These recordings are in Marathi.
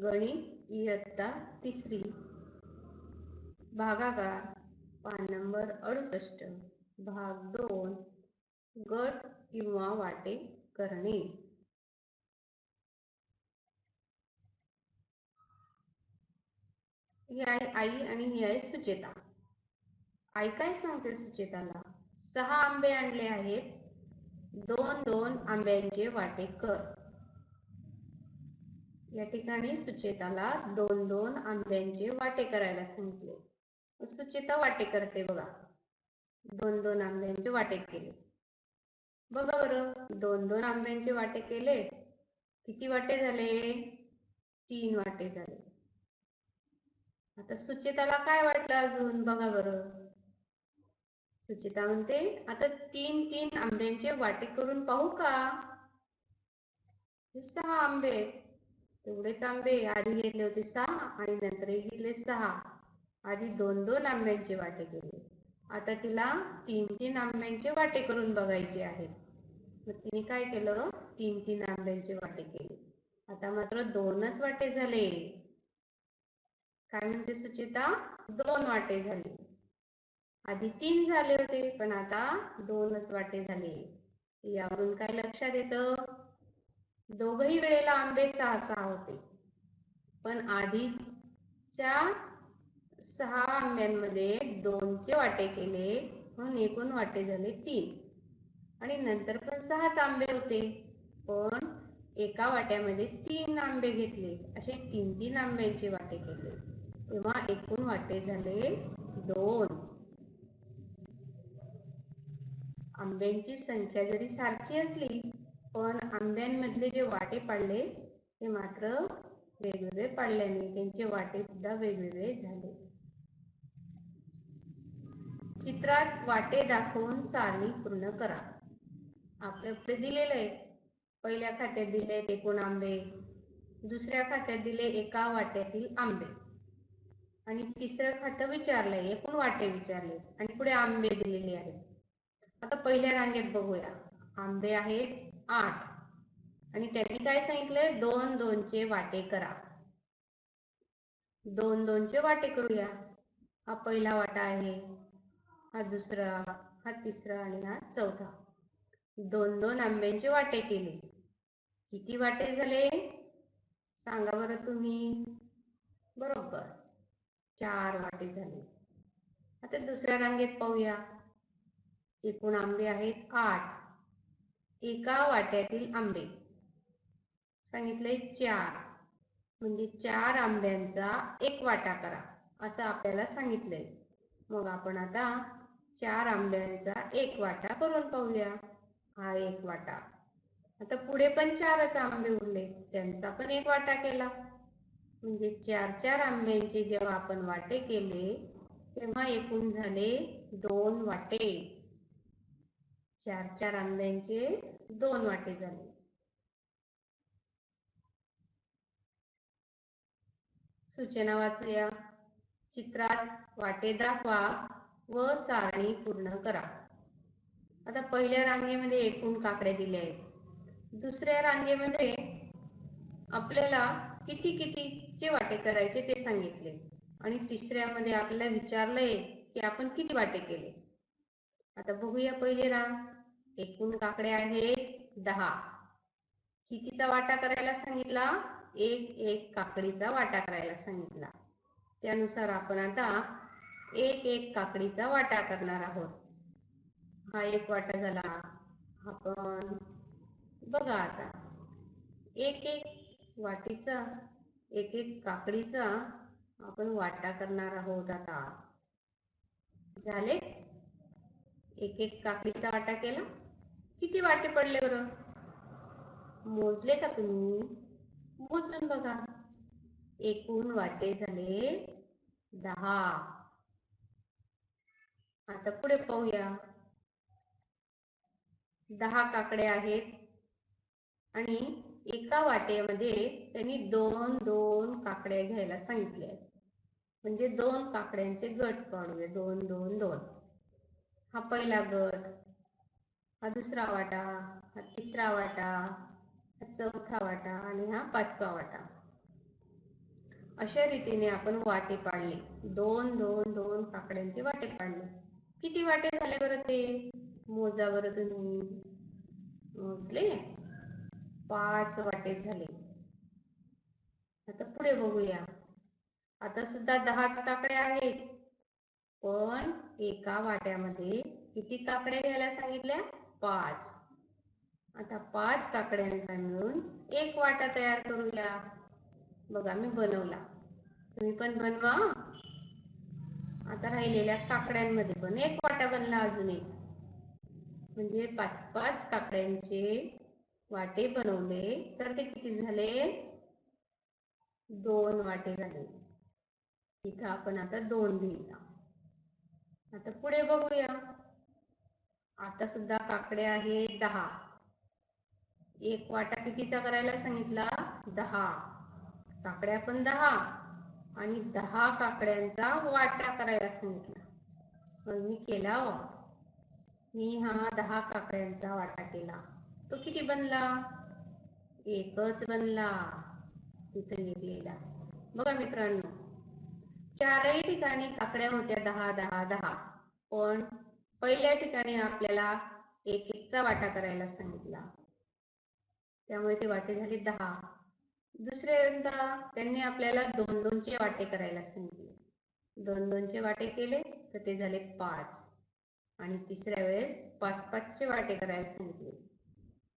गणित इयत्ता तिसरी. भागाकार पान नंबर अडुसष्ट. भाग दोन गट किंवा वाटे करणे. ही आहे आई आणि ही आहे सुचेता. आई काय सांगते सुचेताला? सहा आंबे आणले आहेत. दोन दोन आंब्यांचे वाटे कर. या ठिकाणी सुचेताला दोन दोन आंब्यांचे वाटे करायला सांगितले. सुचेता वाटे करते बघा. दोन दोन आंब्यांचे वाटे केले. बघा बरं दोन दोन आंब्यांचे वाटे केले. किती वाटे झाले? तीन वाटे झाले. आता सुचेताला काय वाटलं अजून? बघा बरं. सुचिता म्हणते आता तीन तीन आंब्यांचे वाटे करून पाहू का? सहा आंबे. तेवढेच आंबे आधी घेतले होते सहा आणि नंतर घेतले सहा. आधी दोन दोन आंब्यांचे वाटे केले. आता तिला तीन तीन आंब्यांचे वाटे करून बघायचे आहेत मग तिने काय केलं? तीन तीन आंब्यांचे वाटे केले. आता मात्र दोनच वाटे झाले. काय म्हणते सुचिता? दोन वाटे झाले. आधी तीन झाले होते पण आता दोनच वाटे झाले. यावरून काय लक्षात येतं? दोघही वेळेला आंबे सहा सहा होते. पण आधीच्या सहा आंब्यांमध्ये दोनचे वाटे केले म्हणून एकूण वाटे झाले तीन. आणि नंतर पण सहाच आंबे होते. पण एका वाट्यामध्ये तीन आंबे घेतले. असे तीन तीन आंब्यांचे वाटे केले. तेव्हा एकूण वाटे झाले दोन. आंब्यांची संख्या जरी सारखी असली पण आंब्यांमधले जे वाटे पाडले ते मात्र वेगवेगळे पाडल्याने त्यांचे वाटे सुद्धा वेगवेगळे झाले. चित्रात वाटे दाखवून सारणी पूर्ण करा. आपल्या पुढे दिलेलं आहे. पहिल्या खात्यात दिले एकूण आंबे दुसऱ्या खात्यात दिले एका वाट्यातील आंबे. आणि तिसरं खातं विचारलंय एकूण वाटे विचारले. आणि पुढे आंबे दिलेले आहेत. आता पहिल्या रांगेत बघूया. आंबे आहेत आठ. आणि त्यांनी काय सांगितलंय? दोन दोनचे वाटे करा. दोन दोनचे वाटे करूया. हा पहिला वाटा आहे हा दुसरा हा तिसरा आणि हा चौथा. दोन दोन आंब्यांचे वाटे केले. किती वाटे झाले? सांगा बरं तुम्ही. बरोबर. चार वाटे झाले. आता दुसऱ्या रांगेत पाहूया. एकूण आंबे आहेत आठ. एका वाट्यातील आंबे. सांगितले चार. म्हणजे चार आंब्यांचा एक वाटा करा. असं आपल्याला सांगितलंय. मग आपण आता चार आंब्यांचा एक वाटा करून पाहूया. हा एक वाटा. आता पुढे पण चारच आंबे उरले. त्यांचा पण एक वाटा केला. म्हणजे चार चार आंब्यांचे जेव्हा आपण वाटे केले तेव्हा एकूण झाले दोन वाटे. चार चार आंब्यांचे दोन वाटे झाले. सूचना वाचूया. चित्रात वाटे दाखवा व सारणी पूर्ण करा. आता पहिल्या रांगेमध्ये एकूण काकडे दिले आहेत. दुसऱ्या रांगेमध्ये आपल्याला किती कितीचे वाटे करायचे ते सांगितले. आणि तिसऱ्यामध्ये आपल्याला विचारलंय की आपण किती वाटे केले? आता बघूया पहिले रांग एकूण काकडे आहेत दहा. कितीचा वाटा करायला सांगितला? एक एक काकडीचा वाटा करायला सांगितला. त्यानुसार आपण आता एक एक काकडीचा वाटा करणार आहोत. हा एक वाटा झाला. आपण बघा आता. एक एक वाटीचा एक एक काकडीचा आपण वाटा करणार आहोत आता. झाले? एक एक काकडीचा वाटा केला. किती वाटे पडले बरं? मोजले का तुम्ही? मोजून बघा. एकूण वाटे झाले दहा. आता पुढे पाहूया. दहा काकडे आहेत. आणि एका वाटेमध्ये त्यांनी दोन दोन काकड्या घ्यायला सांगितले. म्हणजे दोन काकड्यांचे गट पाडूया. दोन दोन दोन. हा पहिला गट हा दुसरा वाटा हा तिसरा वाटा हा चौथा वाटा आणि हा पाचवा वाटा. अशा रीतीने आपण वाटे पाडले. दोन दोन दोन काकड्यांचे वाटे पाडले. किती वाटे झाले बरं ते? मोजा बरं तुम्ही मोजले? पाच वाटे झाले. आता पुढे बघूया. आता सुद्धा दहाच काकड्या आहेत. पण एका वाट्यामध्ये किती काकड्या घ्यायला सांगितल्या? पाच. आता पाच काकड्यांचा मिळून एक वाटा तयार करूया. बघा मी बनवला. तुम्ही पण बनवा. आता राहिलेल्या काकड्यांमध्ये पण एक वाटा बनला अजून एक. म्हणजे पाच पाच काकड्यांचे वाटे बनवले. तर ते किती झाले? दोन वाटे झाले. इथं आपण आता दोन लिहिला. आता पुढे बघूया. आता सुद्धा काकडे आहे दहा. एक वाटा कितीचा करायला सांगितला? दहा. काकड्या पण दहा. आणि दहा काकड्यांचा वाटा करायला सांगितला. मग मी केला हो. मी हा दहा काकड्यांचा वाटा केला. तो किती बनला? एकच बनला. तिथे लिहिलेला. बघा मित्रांनो. चारही ठिकाणी काकड्या होत्या दहा दहा दहा. पण पहिल्या ठिकाणी आपल्याला एक एकचा वाटा करायला सांगितला. त्यामुळे ते वाटे झाले दहा. दुसऱ्यांदा त्यांनी आपल्याला दोन दोनचे वाटे करायला सांगितले. दोन दोनचे वाटे केले तर ते झाले पाच. आणि तिसऱ्या वेळेस पाच पाचचे वाटे करायला सांगितले.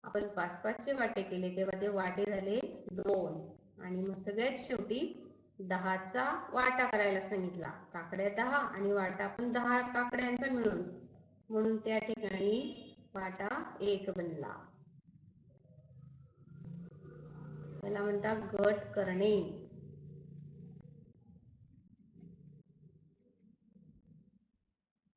आपण पाच पाचचे वाटे केले तेव्हा ते वाटे झाले दोन. आणि मग सगळ्यात शेवटी दहाचा वाटा करायला सांगितला. काकड्या दहा आणि वाटा पण दहा काकड्यांचा मिळून. म्हणून त्या ठिकाणी वाटा एक बनला. त्याला म्हणतात गट करणे.